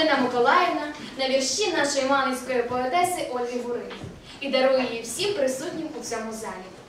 Галина Миколаївна на вірші нашої малинської поетеси Ольги Гури і дарує її всім присутнім у цьому залі.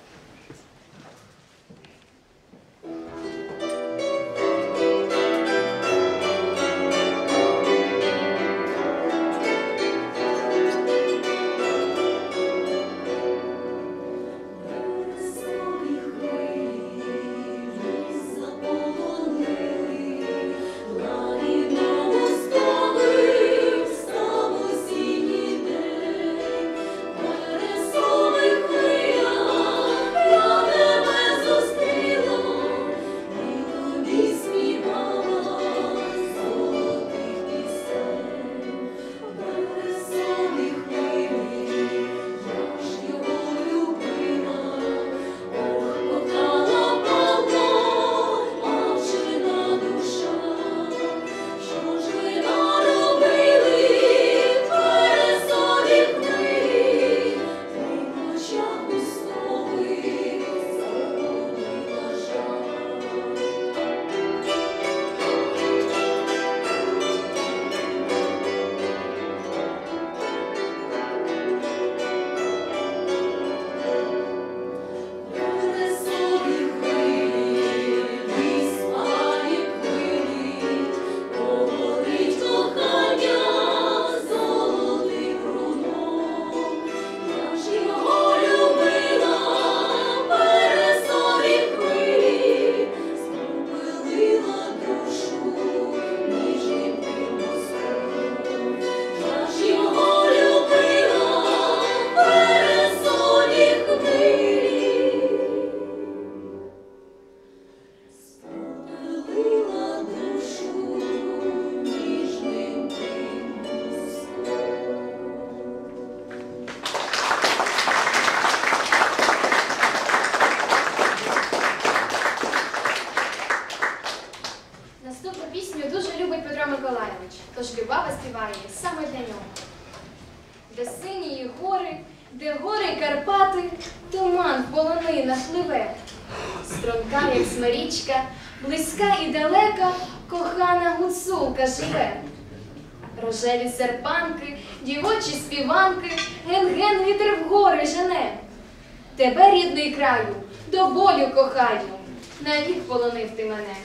Гуцулка живе. Рожеві серпанки, дівочі співанки, ген-ген вітер в гори жене. Тебе, рідний краю, до болю кохаю, навік полонив ти мене.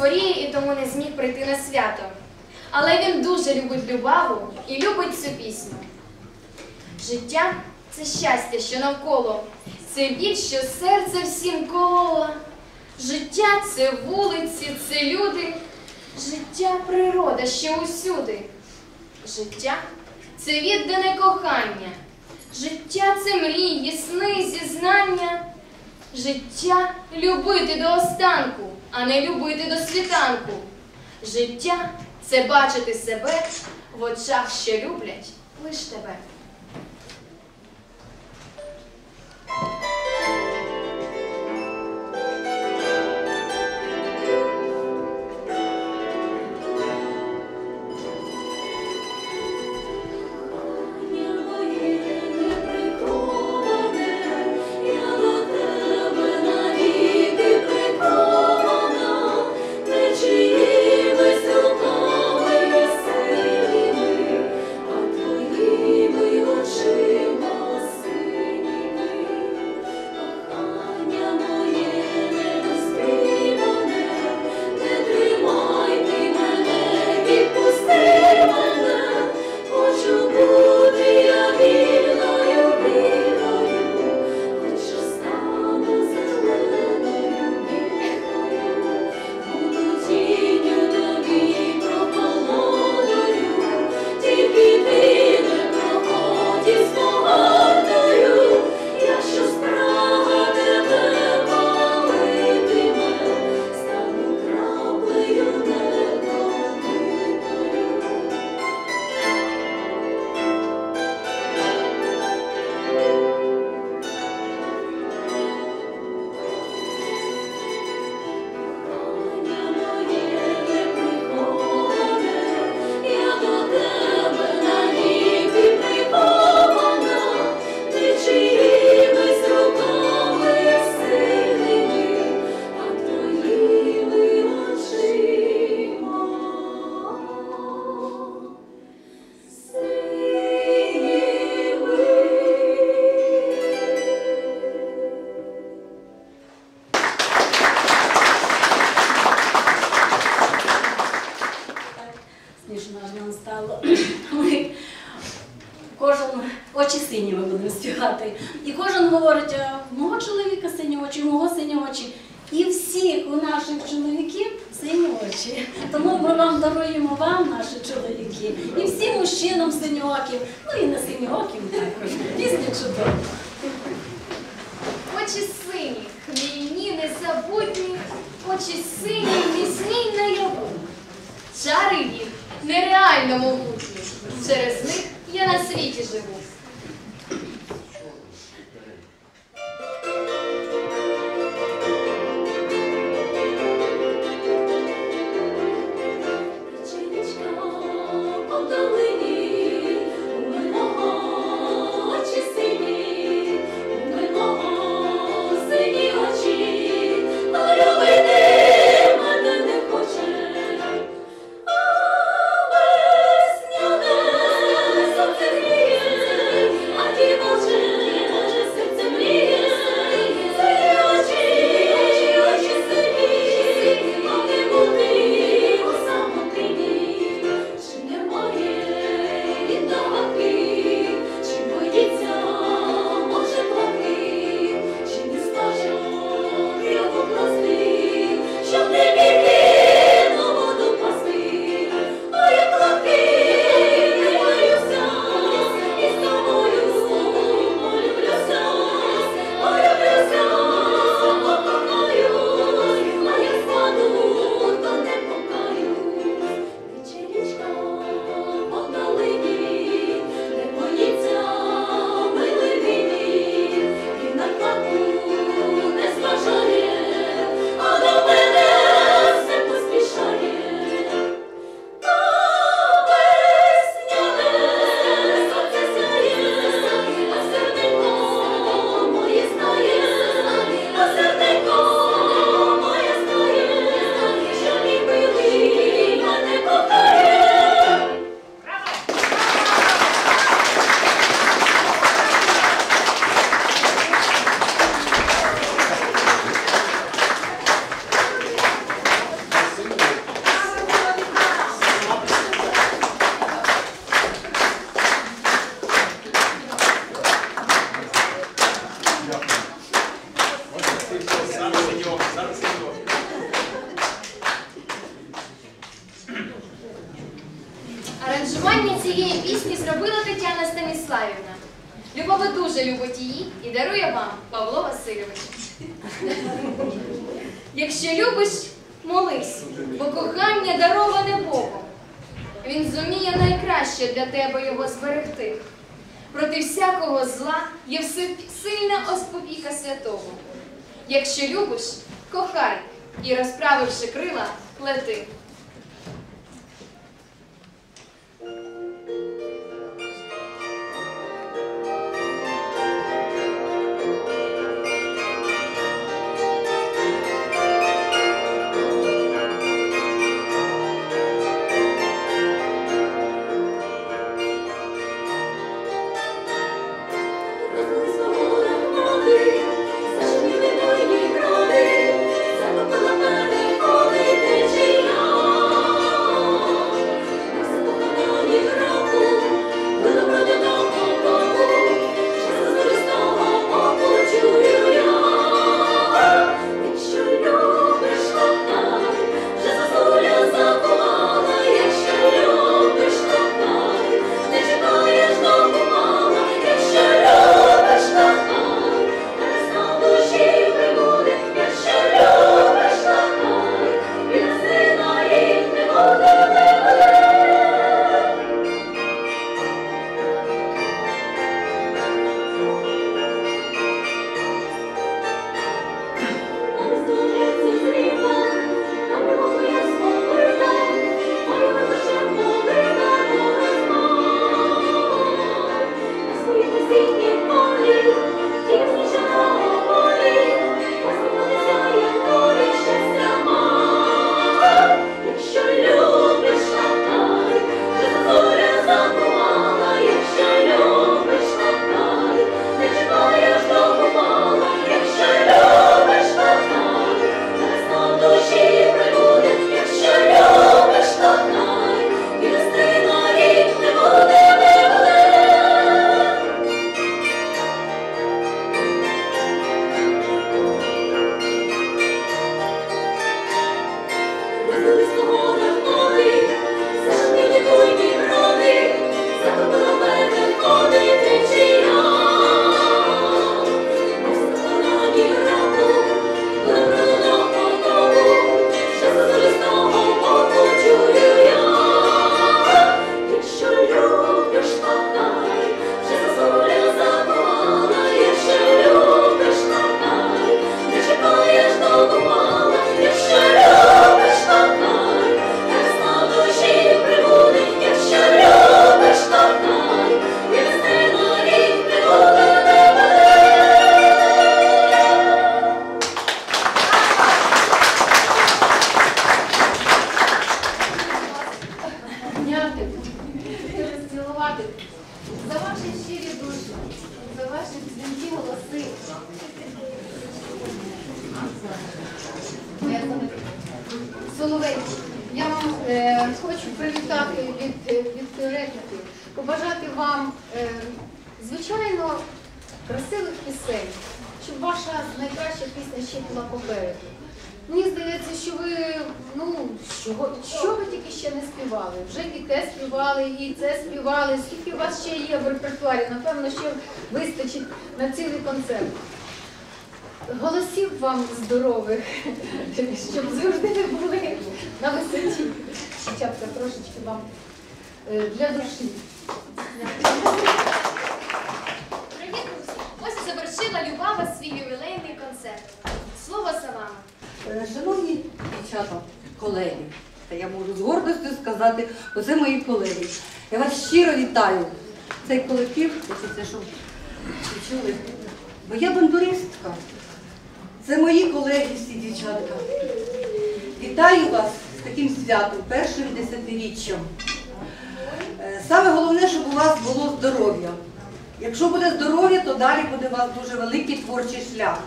Хворіє і тому не зміг прийти на свято. Але він дуже любить Любаву і любить цю пісню. Життя це щастя, що навколо, це біль, що серце всім коло. Життя це вулиці, це люди, життя природа ще усюди. Життя це віддане кохання, життя це мрії, сни, зізнання. Життя любити до останку, а не любити до світанку. Життя це бачити себе в очах, що люблять лиш тебе. Говорить, мого чоловіка сині очі, мого сині очі. І всіх у наших чоловіків сині очі. Тому ми вам даруємо вам, наші чоловіки, і всім мужчинам синьоків, ну і не синьоким також. Пісня чудова. Очі сині, хмільні, незабутні, очі сині, міцні наяву. Чари їх нереально могутні. Через них я на світі живу. Молись, бо кохання дароване Богом. Він зуміє найкраще для тебе його зберегти. Проти всякого зла є всесильна оспопіка святого. Якщо любиш, кохай і розправивши крила, лети. Привітати від, від теоретиків, побажати вам, е, звичайно, красивих пісень, щоб ваша найкраща пісня ще була попереду. Мені здається, що ви, ну, що, що ви тільки ще не співали? Вже і те співали, і це співали. Скільки у вас ще є в репертуарі? Напевно, ще вистачить на цілий концерт. Голосів вам здорових, щоб завжди ви були на висоті. Дівчатка, трошечки вам е, для душі. Привіт, друзі! Ось і завершила Любава свій ювілейний концерт. Слово за вами. Е, Шановні дівчата, колеги, та я можу з гордостю сказати, оце мої колеги. Я вас щиро вітаю. Цей колектив, це, що ви чули, бо я бандуристка. Колеги всі дівчатка. Вітаю вас з таким святом, першим десятиріччям. Е, Саме головне, щоб у вас було здоров'я. Якщо буде здоров'я, то далі буде у вас дуже великий творчий шлях.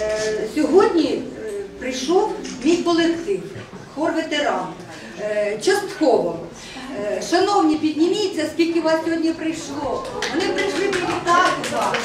Е, Сьогодні е, прийшов мій колектив, хор ветеран, частково. Шановні, підніміться, скільки вас сьогодні прийшло. Вони прийшли привітати вас.